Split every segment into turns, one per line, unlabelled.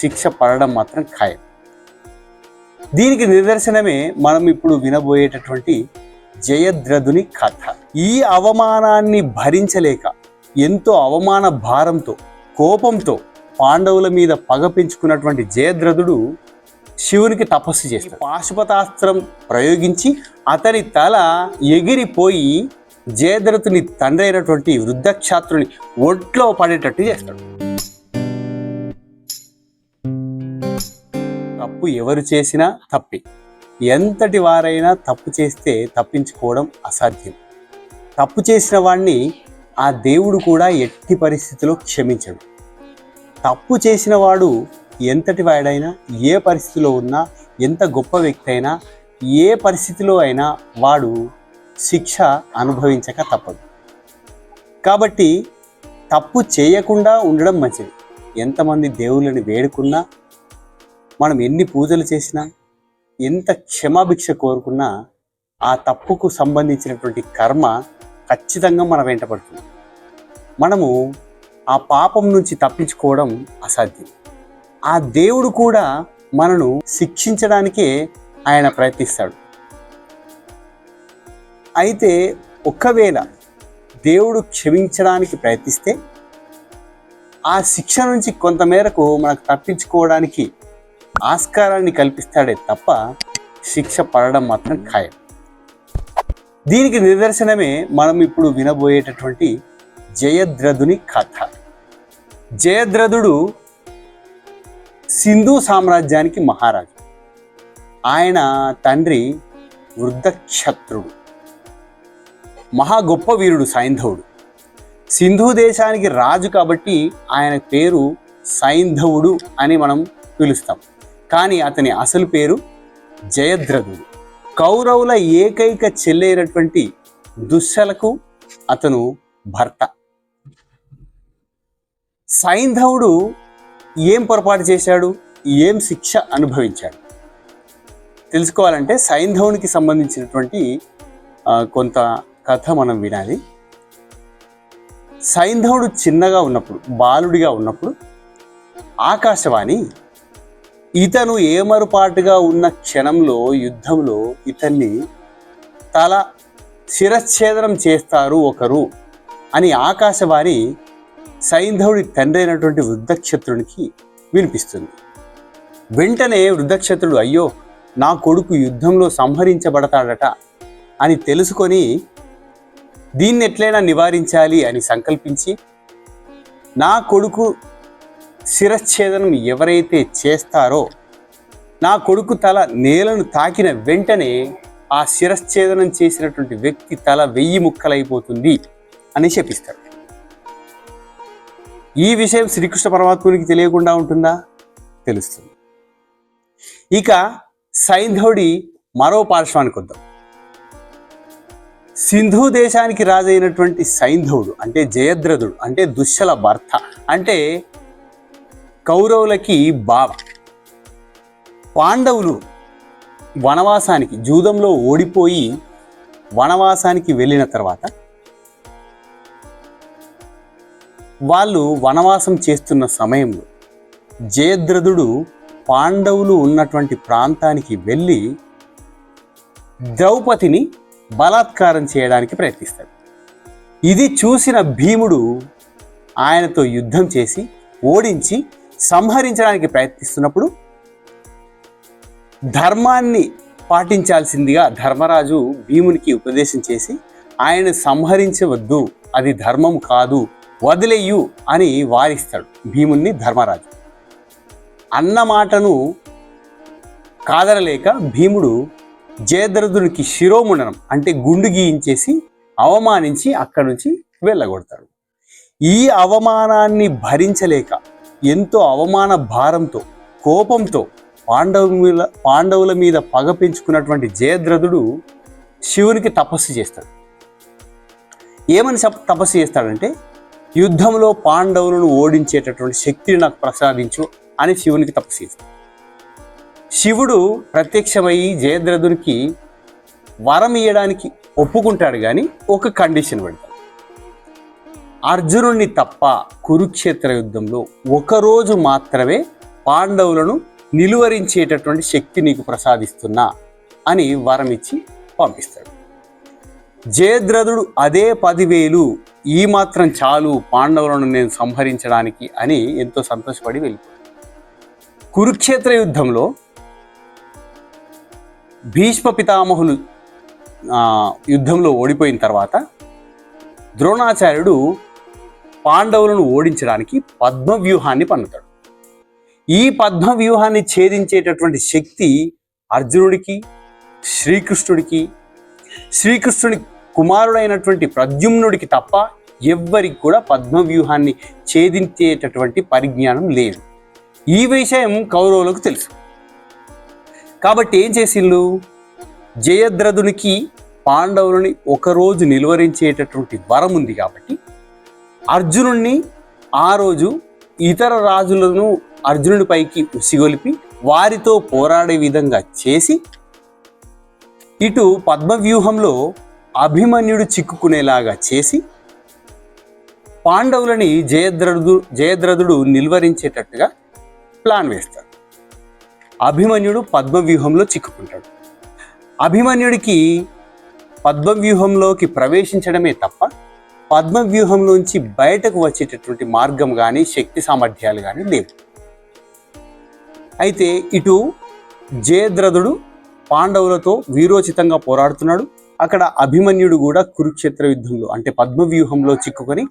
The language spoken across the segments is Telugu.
శిక్ష పడడం మాత్రం ఖాయం. దీనికి నిదర్శనమే మనం ఇప్పుడు వినబోయేటటువంటి జయద్రథుని కథ. ఈ అవమానాన్ని భరించలేక ఎంతో అవమాన భారంతో కోపంతో పాండవుల మీద పగ పెంచుకున్నటువంటి జయద్రథుడు శివునికి తపస్సు చేస్తాడు. పాశుపతాస్త్రం ప్రయోగించి అతని తల ఎగిరిపోయి జయద్రథుని తండ్రి అయినటువంటి వృద్ధక్షాత్రుని ఒంట్లో పడేటట్టు చేస్తాడు. తప్పు ఎవరు చేసినా తప్పే. ఎంతటి వారైనా తప్పు చేస్తే తప్పించుకోవడం అసాధ్యం. తప్పు చేసిన వాణ్ణి ఆ దేవుడు కూడా ఎట్టి పరిస్థితిలో క్షమించడు. తప్పు చేసిన వాడు ఎంతటి వాడైనా ఏ పరిస్థితిలో ఉన్నా ఎంత గొప్ప వ్యక్తి అయినా ఏ పరిస్థితిలో అయినా వాడు శిక్ష అనుభవించక తప్పదు. కాబట్టి తప్పు చేయకుండా ఉండడం మంచిది. ఎంతమంది దేవుళ్ళని వేడుకున్నా మనం ఎన్ని పూజలు చేసినా ఎంత క్షమాభిక్ష కోరుకున్నా ఆ తప్పుకు సంబంధించినటువంటి కర్మ ఖచ్చితంగా మన వెంటబడుతుంది మనము ఆ పాపం నుంచి తప్పించుకోవడం అసాధ్యం. ఆ దేవుడు కూడా మనను శిక్షించడానికే ఆయన ప్రయత్నిస్తాడు. అయితే ఒకవేళ దేవుడు క్షమించడానికి ప్రయత్నిస్తే ఆ శిక్ష నుంచి కొంతమేరకు మనకు తప్పించుకోవడానికి ఆస్కారాన్ని కల్పిస్తాడే తప్ప శిక్ష పడడం మాత్రం ఖాయం. దీనికి నిదర్శనమే మనం ఇప్పుడు వినబోయేటటువంటి జయద్రథుని కథ. జయద్రథుడు సింధు సామ్రాజ్యానికి మహారాజు. ఆయన తండ్రి వృద్ధక్షత్రుడు. మహా గొప్ప వీరుడు సైంధవుడు. సింధు దేశానికి రాజు కాబట్టి ఆయన పేరు సైంధవుడు అని మనం పిలుస్తాం. కానీ అతని అసలు పేరు జయద్రథుడు. కౌరవుల ఏకైక చెల్లైనటువంటి దుశ్శలకు అతను భర్త. సైంధవుడు ఏం పొరపాటు చేశాడు? ఏం శిక్ష అనుభవించాడు? తెలుసుకోవాలంటే సైంధవునికి సంబంధించినటువంటి కొంత కథ మనం వినాలి. సైంధవుడు చిన్నగా ఉన్నప్పుడు బాలుడిగా ఉన్నప్పుడు ఆకాశవాణి ఇతను ఏమరుపాటుగా ఉన్న క్షణంలో యుద్ధంలో ఇతన్ని తల శిరచ్ఛేదనం చేస్తారు ఒకరు అని ఆకాశవాణి సైంధవుడి తండ్రి అయినటువంటి వృద్ధక్షత్రునికి వినిపిస్తుంది. వెంటనే వృద్ధక్షత్రుడు అయ్యో నా కొడుకు యుద్ధంలో సంహరించబడతాడట అని తెలుసుకొని దీన్ని ఎట్లయినా నివారించాలి అని సంకల్పించి నా కొడుకు శిరచ్ఛేదనం ఎవరైతే చేస్తారో నా కొడుకు తల నేలను తాకిన వెంటనే ఆ శిరచ్ఛేదనం చేసినటువంటి వ్యక్తి తల వెయ్యి ముక్కలైపోతుంది అని చెప్పిస్తాడు. ఈ విషయం శ్రీకృష్ణ పరమాత్మునికి తెలియకుండా ఉంటుందా? తెలుస్తుంది. ఇక సైంధవుడి మరో పార్శ్వానికి వద్దాం. సింధు దేశానికి రాజైనటువంటి సైంధవుడు అంటే జయద్రథుడు అంటే దుశ్శల భర్త అంటే కౌరవులకి బావ. పాండవులు వనవాసానికి జూదంలో ఓడిపోయి వనవాసానికి వెళ్ళిన తర్వాత వాళ్ళు వనవాసం చేస్తున్న సమయంలో జయద్రథుడు పాండవులు ఉన్నటువంటి ప్రాంతానికి వెళ్ళి ద్రౌపదిని బలాత్కారం చేయడానికి ప్రయత్నిస్తాడు. ఇది చూసిన భీముడు ఆయనతో యుద్ధం చేసి ఓడించి సంహరించడానికి ప్రయత్నిస్తున్నప్పుడు ధర్మాన్ని పాటించాల్సిందిగా ధర్మరాజు భీమునికి ఉపదేశం చేసి ఆయన సంహరించవద్దు అది ధర్మం కాదు వదిలేయు అని వారిస్తాడు భీముణ్ణి ధర్మరాజు. అన్న మాటను కాదరలేక భీముడు జయద్రథునికి శిరోముండనం అంటే గుండు గీయించేసి అవమానించి అక్కడి నుంచి వెళ్ళగొడతాడు. ఈ అవమానాన్ని భరించలేక ఎంతో అవమాన భారంతో కోపంతో పాండవుల పాండవుల మీద పగ పెంచుకున్నటువంటి జయద్రథుడు శివునికి తపస్సు చేస్తాడు. ఏమని తపస్సు చేస్తాడంటే యుద్ధంలో పాండవులను ఓడించేటటువంటి శక్తిని నాకు ప్రసాదించు అని శివునికి తపస్సు చేస్తాడు. శివుడు ప్రత్యక్షమై జయద్రథునికి వరం ఇవ్వడానికి ఒప్పుకుంటాడు కానీ ఒక కండిషన్ పెడతాడు. అర్జునుడిని తప్ప కురుక్షేత్ర యుద్ధంలో ఒకరోజు మాత్రమే పాండవులను నిలువరించేటటువంటి శక్తి నీకు ప్రసాదిస్తున్నా అని వరం ఇచ్చి పంపిస్తాడు. జయద్రథుడు అదే పదివేలు ఈ మాత్రం చాలు పాండవులను నేను సంహరించడానికి అని ఎంతో సంతోషపడి వెళ్ళిపోయాడు. కురుక్షేత్ర యుద్ధంలో భీష్మ పితామహులు యుద్ధంలో ఓడిపోయిన తర్వాత ద్రోణాచార్యుడు పాండవులను ఓడించడానికి పద్మవ్యూహాన్ని పన్నుతాడు. ఈ పద్మవ్యూహాన్ని ఛేదించేటటువంటి శక్తి అర్జునుడికి శ్రీకృష్ణుడికి శ్రీకృష్ణుడి కుమారుడైనటువంటి ప్రద్యుమ్నుడికి తప్ప ఎవ్వరికి కూడా పద్మవ్యూహాన్ని ఛేదించేటటువంటి పరిజ్ఞానం లేదు. ఈ విషయం కౌరవులకు తెలుసు. కాబట్టి ఏం చేసిండ్రు జయద్రథునికి పాండవులని ఒకరోజు నిలువరించేటటువంటి వరం ఉంది కాబట్టి అర్జునుణ్ణి ఆ రోజు ఇతర రాజులను అర్జునుడి పైకి ఉసిగొలిపి వారితో పోరాడే విధంగా చేసి ఇటు పద్మవ్యూహంలో అభిమన్యుడు చిక్కుకునేలాగా చేసి పాండవులని జయద్రథుడు జయద్రథుడు నిలువరించేటట్టుగా ప్లాన్ వేస్తాడు అభిమన్యుడు పద్మవ్యూహంలో చిక్కుకుంటాడు. అభిమన్యుడికి పద్మవ్యూహంలోకి ప్రవేశించడమే తప్ప పద్మవ్యూహంలోంచి బయటకు వచ్చేటటువంటి మార్గం కానీ శక్తి సామర్థ్యాలు కానీ లేవు. అయితే ఇటు జయద్రథుడు పాండవులతో వీరోచితంగా పోరాడుతున్నాడు. అక్కడ అభిమన్యుడు కూడా కురుక్షేత్ర యుద్ధంలో అంటే పద్మవ్యూహంలో చిక్కుకొని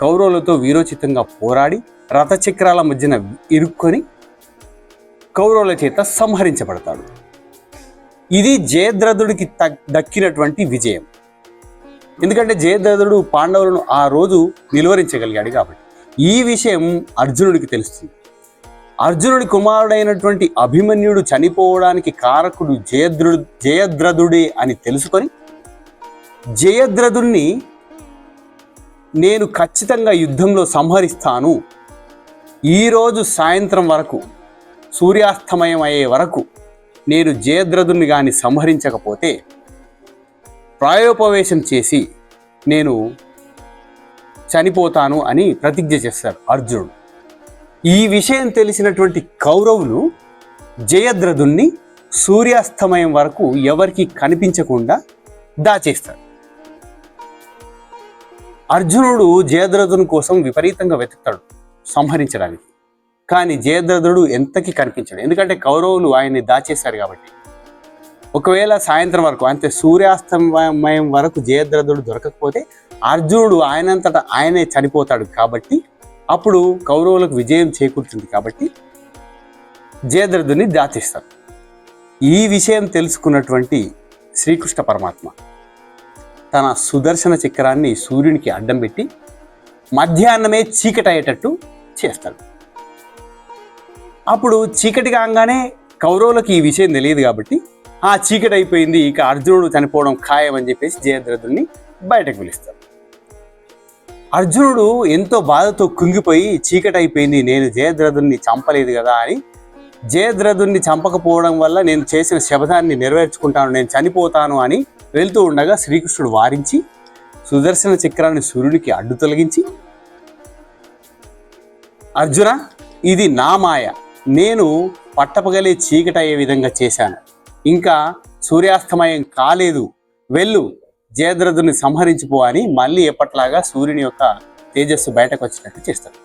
కౌరవులతో వీరోచితంగా పోరాడి రథచక్రాల మధ్యన ఇరుక్కొని కౌరవుల చేత సంహరించబడతాడు. ఇది జయద్రథుడికి దక్కినటువంటి విజయం. ఎందుకంటే జయద్రథుడు పాండవులను ఆ రోజు నిలువరించగలిగాడు కాబట్టి. ఈ విషయం అర్జునుడికి తెలుస్తుంది. అర్జునుడి కుమారుడైనటువంటి అభిమన్యుడు చనిపోవడానికి కారకుడు జయద్రుడు జయద్రథుడే అని తెలుసుకొని జయద్రథుణ్ణి నేను ఖచ్చితంగా యుద్ధంలో సంహరిస్తాను. ఈరోజు సాయంత్రం వరకు సూర్యాస్తమయం అయ్యే వరకు నేను జయద్రథుని కానీ సంహరించకపోతే ప్రాయోపవేశం చేసి నేను చనిపోతాను అని ప్రతిజ్ఞ చేస్తాడు అర్జునుడు. ఈ విషయం తెలిసినటువంటి కౌరవులు జయద్రథుణ్ణి సూర్యాస్తమయం వరకు ఎవరికి కనిపించకుండా దాచేస్తాడు అర్జునుడు జయద్రథుని కోసం విపరీతంగా వెతుకుతాడు సంహరించడానికి. కానీ జయద్రథుడు ఎంతకి కనిపించాడు. ఎందుకంటే కౌరవులు ఆయన్ని దాచేశారు కాబట్టి. ఒకవేళ సాయంత్రం వరకు అంటే సూర్యాస్తమయం వరకు జయద్రథుడు దొరకకపోతే అర్జునుడు ఆయనంతటా ఆయనే చనిపోతాడు కాబట్టి అప్పుడు కౌరవులకు విజయం చేకూరుతుంది కాబట్టి జయద్రథుని దాచేస్తారు ఈ విషయం తెలుసుకున్నటువంటి శ్రీకృష్ణ పరమాత్మ తన సుదర్శన చక్రాన్ని సూర్యునికి అడ్డం పెట్టి మధ్యాహ్నమే చీకటి అయ్యేటట్టు చేస్తాడు. అప్పుడు చీకటి కాగానే కౌరవులకు ఈ విషయం తెలియదు కాబట్టి ఆ చీకటి అయిపోయింది ఇక అర్జునుడు చనిపోవడం ఖాయం అని చెప్పేసి జయద్రథుడిని బయటకు పిలుస్తారు. అర్జునుడు ఎంతో బాధతో కుంగిపోయి చీకటి అయిపోయింది నేను జయద్రథుడిని చంపలేదు కదా అని జయద్రథుడిని చంపకపోవడం వల్ల నేను చేసిన శబదాన్ని నెరవేర్చుకుంటాను నేను చనిపోతాను అని వెళ్తూ ఉండగా శ్రీకృష్ణుడు వారించి సుదర్శన చక్రాన్ని సూర్యుడికి అడ్డు తొలగించి అర్జున ఇది నా మాయ. నేను పట్టపగలే చీకటి అయ్యే విధంగా చేశాను. ఇంకా సూర్యాస్తమయం కాలేదు. వెళ్ళు జయద్రథుని సంహరించిపో అని మళ్ళీ ఎప్పట్లాగా సూర్యుని యొక్క తేజస్సు బయటకు వచ్చినట్టు చేస్తాడు.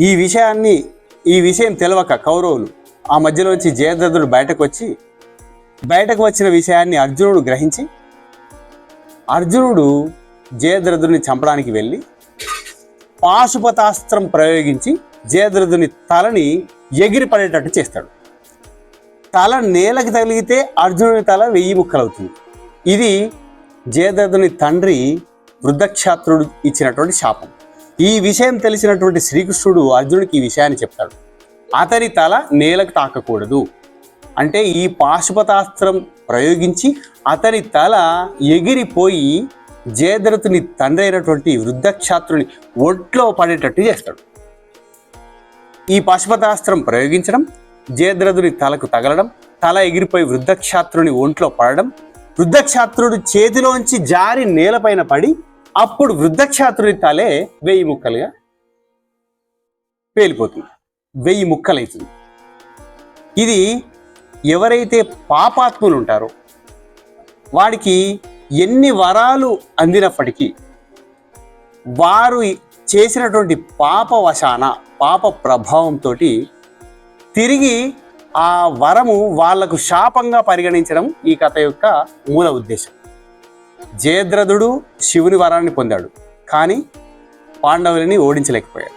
ఈ విషయాన్ని ఈ విషయం తెలవక కౌరవులు ఆ మధ్యలో వచ్చి జయద్రథుడు బయటకు వచ్చి బయటకు వచ్చిన విషయాన్ని అర్జునుడు గ్రహించి అర్జునుడు జయద్రథుని చంపడానికి వెళ్ళి పాశుపతాస్త్రం ప్రయోగించి జయద్రథుని తలని ఎగిరిపడేటట్టు చేస్తాడు. తల నేలకు తగిలితే అర్జునుని తల వెయ్యి ముక్కలవుతుంది ఇది జయదత్తుని తండ్రి వృద్ధక్షాత్రుడు ఇచ్చినటువంటి శాపం. ఈ విషయం తెలిసినటువంటి శ్రీకృష్ణుడు అర్జునుడికి ఈ విషయాన్ని చెప్తాడు. అతని తల నేలకు తాకకూడదు. అంటే ఈ పాశుపతాస్త్రం ప్రయోగించి అతని తల ఎగిరిపోయి జయదరథుని తండ్రి అయినటువంటి వృద్ధక్షాత్రుని ఒంట్లో పడేటట్టు చేస్తాడు. ఈ పాశుపతాస్త్రం ప్రయోగించడం జయద్రథుని తలకు తగలడం తల ఎగిరిపోయి వృద్ధక్షాత్రుని ఒంట్లో పడడం వృద్ధక్షాత్రుడు చేతిలోంచి జారి నేలపైన పడి అప్పుడు వృద్ధక్షాత్రుని తలే వెయ్యి ముక్కలుగా పేలిపోతుంది. వెయ్యి ముక్కలవుతుంది ఇది ఎవరైతే పాపాత్ములు ఉంటారో వాడికి ఎన్ని వరాలు అందినప్పటికీ వారు చేసినటువంటి పాపవశాన పాప ప్రభావంతో తిరిగి ఆ వరము వాళ్ళకు శాపంగా పరిగణించడం ఈ కథ యొక్క మూల ఉద్దేశం. జయద్రథుడు శివుని వరాన్ని పొందాడు కానీ పాండవులని ఓడించలేకపోయాడు.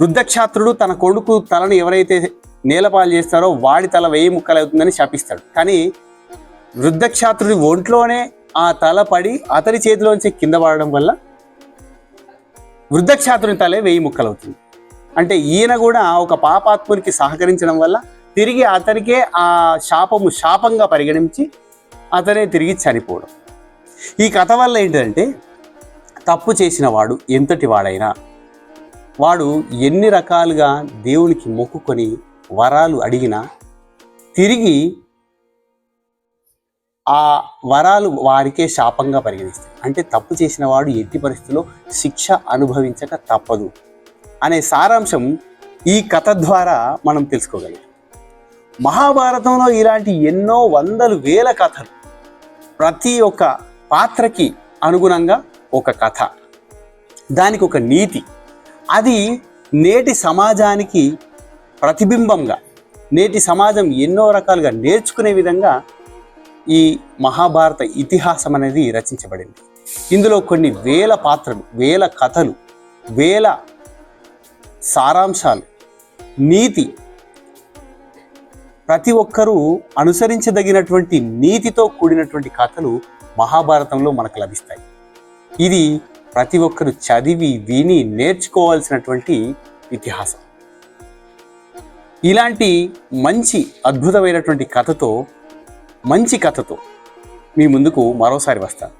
వృద్ధక్షాత్రుడు తన కొడుకు తలను ఎవరైతే నేలపాలు చేస్తారో వాడి తల వెయ్యి ముక్కలవుతుందని శాపిస్తాడు. కానీ వృద్ధక్షాత్రుడి ఒంట్లోనే ఆ తల పడి అతని చేతిలోంచి కింద పడడం వల్ల వృద్ధక్షాత్రుని తలే వెయ్యి ముక్కలవుతుంది అంటే ఈయన కూడా ఒక పాపాత్మునికి సహకరించడం వల్ల తిరిగి అతనికే ఆ శాపము శాపంగా పరిగణించి అతనే తిరిగి చనిపోవడం. ఈ కథ వల్ల ఏంటంటే తప్పు చేసిన వాడు ఎంతటి వాడైనా వాడు ఎన్ని రకాలుగా దేవునికి మొక్కుకొని వరాలు అడిగినా తిరిగి ఆ వరాలు వారికే శాపంగా పరిగణిస్తాయి. అంటే తప్పు చేసిన వాడు ఎట్టి పరిస్థితుల్లో శిక్ష అనుభవించక తప్పదు. అనే సారాంశం ఈ కథ ద్వారా మనం తెలుసుకోగలం. మహాభారతంలో ఇలాంటి ఎన్నో వందలు వేల కథలు ప్రతి ఒక్క పాత్రకి అనుగుణంగా ఒక కథ. దానికి ఒక నీతి. అది నేటి సమాజానికి ప్రతిబింబంగా నేటి సమాజం ఎన్నో రకాలుగా నేర్చుకునే విధంగా ఈ మహాభారత ఇతిహాసం అనేది రచించబడింది. ఇందులో కొన్ని వేల పాత్రలు వేల కథలు వేల సారాంశాలు. నీతి. ప్రతి ఒక్కరూ అనుసరించదగినటువంటి నీతితో కూడినటువంటి కథలు మహాభారతంలో మనకు లభిస్తాయి. ఇది ప్రతి ఒక్కరు చదివి విని నేర్చుకోవాల్సినటువంటి ఇతిహాసం. ఇలాంటి మంచి అద్భుతమైనటువంటి కథతో మంచి కథతో మీ ముందుకు మరోసారి వస్తాను.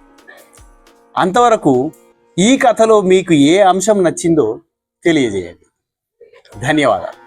అంతవరకు ఈ కథలో మీకు ఏ అంశం నచ్చిందో తెలియజేయండి. ధన్యవాదాలు